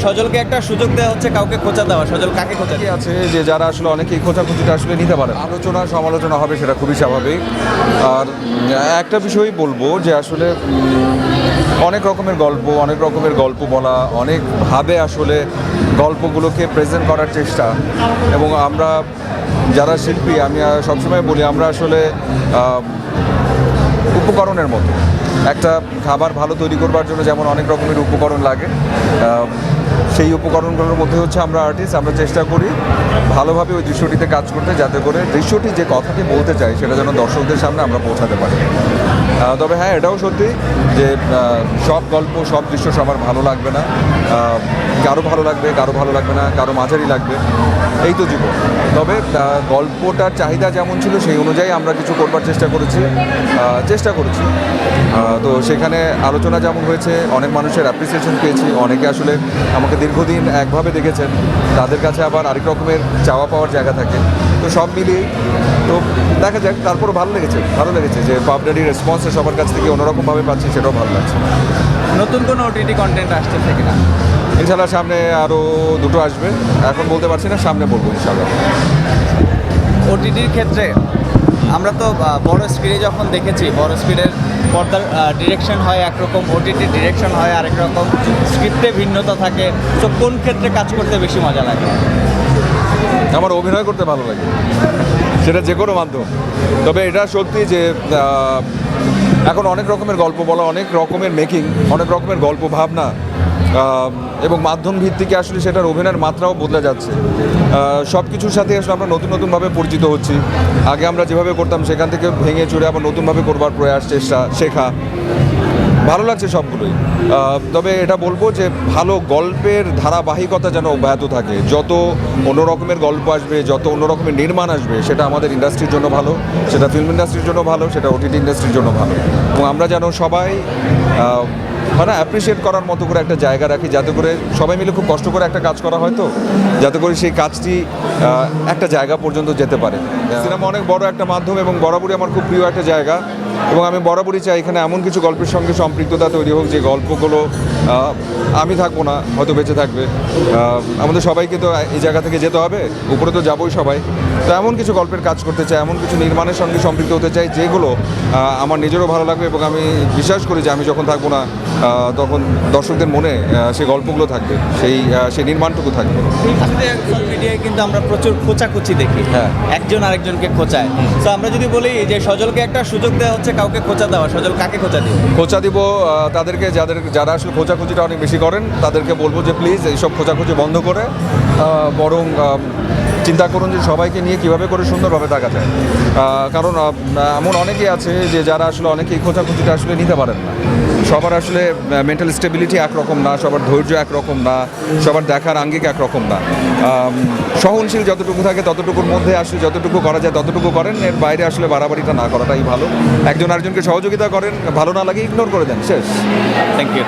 সজলকে একটা সুযোগ দেওয়া হচ্ছে, কাউকে খোঁচা দেওয়া। সজল, কাকে খোঁচা কি আছে যে যারা আসলে অনেকেই খোঁচাখুচিটা আসলে নিতে পারে আলোচনা, সমালোচনা হবে সেটা খুবই স্বাভাবিক। আর একটা বিষয় বলব যে আসলে অনেক রকমের গল্প, অনেক রকমের গল্প বলা অনেকভাবে আসলে গল্পগুলোকে প্রেজেন্ট করার চেষ্টা। এবং আমরা যারা শিল্পী, আমি সবসময় বলি, আমরা আসলে উপকরণের মতো। একটা খাবার ভালো তৈরি করবার জন্য যেমন অনেক রকমের উপকরণ লাগে। সেই উপকরণগুলোর মধ্যে হচ্ছে আমরা আর্টিস্ট আমরা চেষ্টা করি ভালোভাবে ওই দৃশ্যটিতে কাজ করতে, যাতে করে দৃশ্যটি যে কথাটি বলতে চাই সেটা যেন দর্শকদের সামনে আমরা পৌঁছাতে পারি। তবে হ্যাঁ এটাও সত্যি যে সব গল্প, সব দৃশ্য সবার ভালো লাগবে না। কারও ভালো লাগবে, কারও ভালো লাগবে না, কারও মাঝারি লাগবে। এই তো জীবন। তবে গল্পটার চাহিদা যেমন ছিল, সেই অনুযায়ী আমরা কিছু করবার চেষ্টা করেছি। চেষ্টা করেছি। তো সেখানে আলোচনা যেমন হয়েছে, অনেক মানুষের অ্যাপ্রিসিয়েশন পেয়েছি। অনেকে আসলে আমাকে দীর্ঘদিন একভাবে দেখেছেন। তাদের কাছে আবার আরেক রকমের চাওয়া পাওয়ার জায়গা থাকে। তো সব মিলিয়ে তো দেখা যাক তারপরও ভালো লেগেছে ভালো লেগেছে যে পাবডারির রেসপন্সে সবার কাছ থেকে অন্যরকমভাবে পাচ্ছি সেটাও ভালো লাগছে। নতুন কোনো ওটিটি কন্টেন্ট আসতেছে কিনা? ইনশাল্লাহ সামনে আরও দুটো আসবে এখন বলতে পারছি না সামনে বলব ইনশাল্লাহ ওটিটির ক্ষেত্রে আমরা তো বড় স্ক্রিনে যখন দেখেছি বড় স্ক্রিনের পর্দার ডিরেকশন হয় একরকম ওটিটির ডিরেকশন হয় আরেক রকম স্ক্রিপ্টে ভিন্নতা থাকে তো কোন ক্ষেত্রে কাজ করতে বেশি মজা লাগে? আমার অভিনয় করতে ভালো লাগে। সেটা যে কোনো মাধ্যম। তবে এটা সত্যি যে এখন অনেক রকমের গল্প বলা, অনেক রকমের মেকিং অনেক রকমের গল্প ভাবনা এবং মাধ্যম ভিত্তিকে আসলে সেটার অভিনয়ের মাত্রাও বদলে যাচ্ছে। সব কিছুর সাথে আসলে আমরা নতুন নতুনভাবে পরিচিত হচ্ছি। আগে আমরা যেভাবে করতাম, সেখান থেকে ভেঙে চুরে আবার নতুনভাবে করবার প্রয়াস, চেষ্টা, শেখা। ভালো লাগছে সবগুলোই। তবে এটা বলব যে ভালো গল্পের ধারাবাহিকতা যেন অব্যাহত থাকে। যত অন্য রকমের গল্প আসবে যত অন্য রকমের নির্মাণ আসবে সেটা আমাদের ইন্ডাস্ট্রির জন্য ভালো সেটা ফিল্ম ইন্ডাস্ট্রির জন্য ভালো সেটা ওটিটি ইন্ডাস্ট্রির জন্য ভালো। এবং আমরা যেন সবাই মানে অ্যাপ্রিসিয়েট করার মতো করে একটা জায়গা রাখি যাতে করে সবাই মিলে খুব কষ্ট করে একটা কাজ করা হয় তো যাতে করে সেই কাজটি একটা জায়গা পর্যন্ত যেতে পারে। সিনেমা অনেক বড় একটা মাধ্যম এবং বরাবরই আমার খুব প্রিয় একটা জায়গা। এবং আমি বরাবরই চাই এখানে এমন কিছু গল্পের সঙ্গে সম্পৃক্ততা তৈরি হোক যে গল্পগুলো আমি থাকব না হয়তো বেঁচে থাকবে। আমাদের সবাইকে তো এই জায়গা থেকে যেতে হবে উপরে তো যাবোই সবাই। তো এমন কিছু গল্পের কাজ করতে চাই এমন কিছু নির্মাণের সঙ্গে সম্পৃক্ত হতে চাই যেগুলো আমার নিজেরও ভালো লাগবে এবং আমি বিশ্বাস করি যে আমি যখন থাকব না তখন দর্শকদের মনে সেই গল্পগুলো থাকবে সেই সেই নির্মাণটুকু থাকবে। সোশ্যাল মিডিয়ায় কিন্তু আমরা প্রচুর খোঁচাখুচি দেখি। হ্যাঁ। একজন আরেকজনকে খোঁচায়। তো আমরা যদি বলি যে সজলকে একটা সুযোগ দেওয়া হচ্ছে কাউকে খোঁচা দেওয়া সজল কাকে খোঁচা দিবে? খোঁচা দিব তাদেরকে যাদের যারা আসলে খোঁচাখুচিটা অনেক বেশি করেন। তাদেরকে বলব যে, প্লিজ এইসব খোঁচাখুচি বন্ধ করে বরং চিন্তা করুন যে সবাইকে নিয়ে কীভাবে করে সুন্দরভাবে থাকা যায় কারণ এমন অনেকেই আছে যে, যারা আসলে অনেকেই খোঁচাখুচিটা আসলে নিতে পারেন না। সবার আসলে মেন্টাল স্টেবিলিটি একরকম না, সবার ধৈর্য একরকম না, সবার দেখার আঙ্গিক একরকম না। সহনশীল যতটুকু থাকে ততটুকুর মধ্যে আসলে যতটুকু করা যায় ততটুকু করেন, এর বাইরে আসলে বাড়াবাড়িটা না করাটাই ভালো। একজন আরেকজনকে সহযোগিতা করেন, ভালো না লাগে ইগনোর করে দেন, শেষ। Thank you